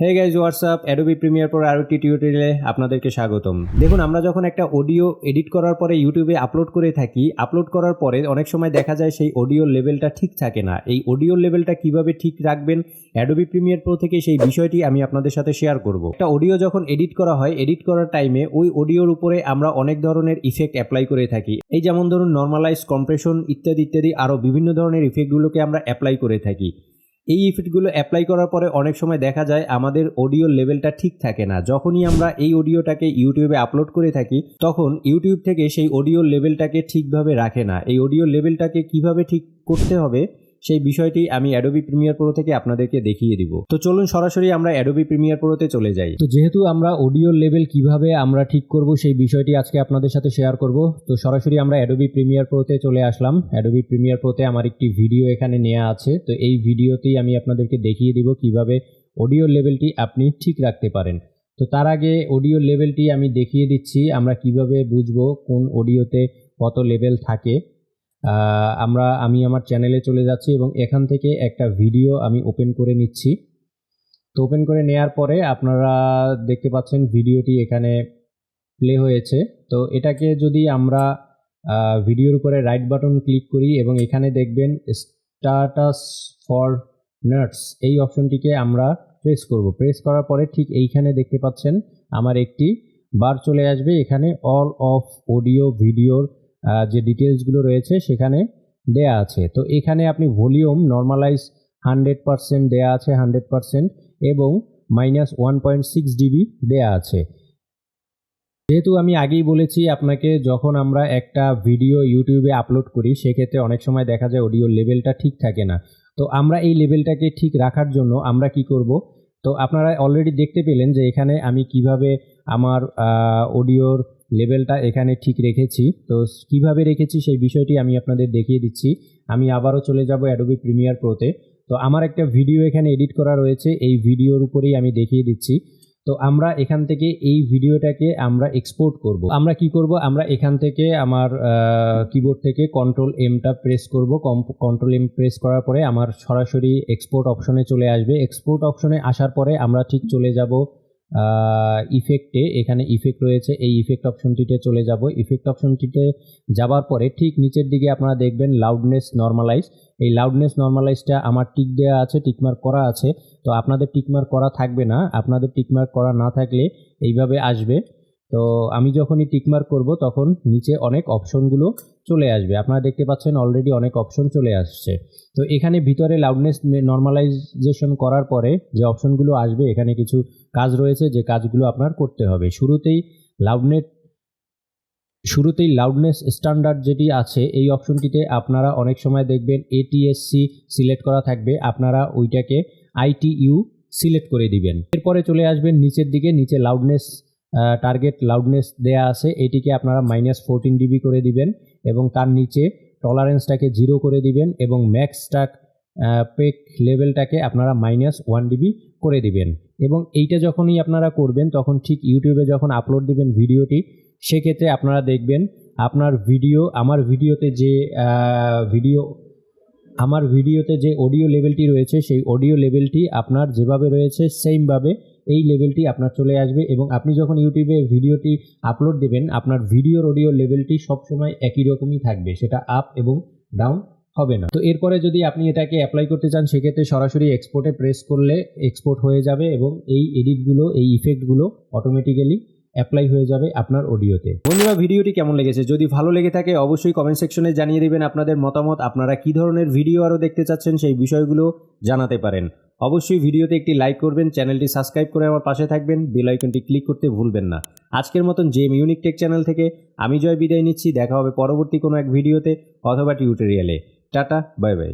Hey guys WhatsApp Adobe Premiere পর আরও একটি টিউটোরিয়ালে আপনাদেরকে স্বাগতম। দেখুন, আমরা যখন একটা অডিও এডিট করার পরে ইউটিউবে আপলোড করে থাকি আপলোড করার পরে অনেক সময় দেখা যায় সেই অডিও লেভেলটা ঠিক থাকে না। এই অডিও লেভেলটা কীভাবে ঠিক রাখবেন? অ্যাডোবি প্রিমিয়ার প্রো থেকে সেই বিষয়টি আমি আপনাদের সাথে শেয়ার করব। একটা অডিও যখন এডিট করা হয় এডিট করার টাইমে ওই অডিওর উপরে আমরা অনেক ধরনের ইফেক্ট অ্যাপ্লাই করে থাকি। এই যেমন ধরুন নর্মালাইজ কম্প্রেশন ইত্যাদি ইত্যাদি, আরও বিভিন্ন ধরনের ইফেক্টগুলোকে আমরা অ্যাপ্লাই করে থাকি। এই ইফেক্টগুলো অ্যাপ্লাই করার পরে অনেক সময় দেখা যায় আমাদের অডিও লেভেলটা ঠিক থাকে না। যখনই আমরা এই অডিওটাকে ইউটিউবে আপলোড করে থাকি, তখন ইউটিউব থেকে সেই অডিও লেভেলটাকে ঠিকভাবে রাখে না। এই অডিও লেভেলটাকে কীভাবে ঠিক করতে হবে? সেই বিষয়টি আমি অ্যাডোবি প্রিমিয়ার প্রো থেকে আপনাদেরকে দেখিয়ে দিব। তো চলুন সরাসরি আমরা অ্যাডোবি প্রিমিয়ার প্রোতে চলে যাই। তো যেহেতু আমরা অডিও লেভেল কীভাবে আমরা ঠিক করব সেই বিষয়টি আজকে আপনাদের সাথে শেয়ার করব, তো সরাসরি আমরা অ্যাডোবি প্রিমিয়ার প্রোতে চলে আসলাম। অ্যাডোবি প্রিমিয়ার প্রোতে আমার একটি ভিডিও এখানে নেওয়া আছে, তো এই ভিডিওতেই আমি আপনাদেরকে দেখিয়ে দিব কীভাবে অডিও লেভেলটি আপনি ঠিক রাখতে পারেন। তো তার আগে অডিও লেভেলটি আমি দেখিয়ে দিচ্ছি, আমরা কীভাবে বুঝব কোন অডিওতে কত লেভেল থাকে। আমরা, আমি আমার চ্যানেলে চলে যাচ্ছি এবং এখান থেকে একটা ভিডিও আমি ওপেন করে নিচ্ছি। তো ওপেন করে নেয়ার পরে আপনারা দেখতে পাচ্ছেন ভিডিওটি এখানে প্লে হয়েছে। তো এটাকে যদি আমরা ভিডিওর উপরে রাইট বাটন ক্লিক করি এবং এখানে দেখবেন স্টাটাস ফর নার্স এই অপশনটিকে আমরা প্রেস করব। প্রেস করার পরে ঠিক এইখানে দেখতে পাচ্ছেন আমার একটি বার চলে আসবে। এখানে অল অফ অডিও ভিডিওর যে ডিটেলসগুলো রয়েছে সেখানে দেয়া আছে। তো এখানে আপনি ভলিউম নর্মালাইজ হান্ড্রেড পারসেন্ট দেয়া আছে হান্ড্রেড পারসেন্ট এবং minus one point six dB দেয়া আছে। যেহেতু আমি আগেই বলেছি আপনাকে যখন আমরা একটা ভিডিও ইউটিউবে আপলোড করি, সেক্ষেত্রে অনেক সময় দেখা যায় অডিও লেভেলটা ঠিক থাকে না। তো আমরা এই লেভেলটাকে ঠিক রাখার জন্য আমরা কি করব? তো আপনারা অলরেডি দেখতে পেলেন যে এখানে আমি কীভাবে আমার অডিওর লেভেলটা এখানে ঠিক রেখেছি। তো কীভাবে রেখেছি সেই বিষয়টি আমি আপনাদের দেখিয়ে দিচ্ছি। আমি আবারও চলে যাব অ্যাডোবি প্রিমিয়ার প্রোতে তো। আমার একটা ভিডিও এখানে এডিট করা রয়েছে, এই ভিডিওর উপরেই আমি দেখিয়ে দিচ্ছি। তো আমরা এখান থেকে এই ভিডিওটাকে আমরা এক্সপোর্ট করব। আমরা কি করব? আমরা এখান থেকে আমার কিবোর্ড থেকে কন্ট্রোল এমটা প্রেস করব। কন্ট্রোল এম প্রেস করার পরে আমার সরাসরি এক্সপোর্ট অপশনে চলে আসবে। এক্সপোর্ট অপশনে আসার পরে আমরা ঠিক চলে যাব ইফেক্টে এখানে ইফেক্ট রয়েছে, এই ইফেক্ট অপশনটিতে চলে যাব। ইফেক্ট অপশনটিতে যাবার পরে ঠিক নিচের দিকে আপনারা দেখবেন লাউডনেস নর্মালাইজ এই লাউডনেস নর্মালাইজটা আমার টিক দেওয়া আছে টিকমার্ক করা আছে। তো আপনাদের টিকমার্ক করা থাকবে না। আপনাদের টিকমার্ক করা না থাকলে এইভাবে আসবে। তো আমি যখনই টিকমার্ক করব, তখন নিচে অনেক অপশনগুলো চলে আসবে। আপনারা দেখতে পাচ্ছেন অলরেডি অনেক অপশন চলে আসছে। তো এখানে ভিতরে লাউডনেস নর্মালাইজেশন করার পরে যে অপশনগুলো আসবে, এখানে কিছু কাজ রয়েছে যে কাজগুলো আপনার করতে হবে। শুরুতেই লাউডনেট শুরুতেই লাউডনেস স্ট্যান্ডার্ড যেটি আছে, এই অপশনটিতে আপনারা অনেক সময় দেখবেন এটিএসসি সিলেক্ট করা থাকবে। আপনারা ওইটাকে আইটিইউ সিলেক্ট করে দিবেন। এরপরে চলে আসবেন নিচের দিকে, নিচে লাউডনেস টার্গেট লাউডনেস দেয়া আছে, এটিকে আপনারা মাইনাস ফোরটিন ডিবি করে দিবেন এবং তার নিচে টলারেন্সটাকে জিরো করে দিবেন এবং ম্যাক্সটাক পেক লেভেলটাকে আপনারা মাইনাস ওয়ান ডিবি করে দিবেন। এবং এইটা যখনই আপনারা করবেন, তখন ঠিক ইউটিউবে যখন আপলোড দিবেন ভিডিওটি, সেক্ষেত্রে আপনারা দেখবেন আপনার ভিডিও আমার ভিডিওতে যে ভিডিও আমার ভিডিওতে যে অডিও লেভেলটি রয়েছে, সেই অডিও লেভেলটি আপনার যেভাবে রয়েছে সেমভাবে এই লেভেলটি আপনার চলে আসবে এবং আপনি যখন ইউটিউবে ভিডিওটি আপলোড দেবেন, আপনার ভিডিওর অডিও লেভেলটি সবসময় একই রকমই থাকবে, সেটা আপ এবং ডাউন হবে না। তো এরপরে যদি আপনি এটাকে অ্যাপ্লাই করতে চান, সেক্ষেত্রে সরাসরি এক্সপোর্টে প্রেস করলে এক্সপোর্ট হয়ে যাবে এবং এই এডিটগুলো এই ইফেক্টগুলো অটোমেটিক্যালি অ্যাপ্লাই হয়ে যাবে আপনার অডিওতে বন্ধুরা, ভিডিওটি কেমন লেগেছে? যদি ভালো লেগে থাকে, অবশ্যই কমেন্ট সেকশনে জানিয়ে দেবেন আপনাদের মতামত। আপনারা কী ধরনের ভিডিও আরও দেখতে চাচ্ছেন, সেই বিষয়গুলো জানাতে পারেন। অবশ্যই ভিডিওতে একটি লাইক করবেন, চ্যানেলটি সাবস্ক্রাইব করে আমার পাশে থাকবেন বেল আইকনটি ক্লিক করতে ভুলবেন না। আজকের মতন জেম ইউনিক টেক চ্যানেল থেকে আমি জয় বিদায় নিচ্ছি। দেখা হবে পরবর্তী কোনো এক ভিডিওতে অথবা টিউটোরিয়ালে টাটা বাই বাই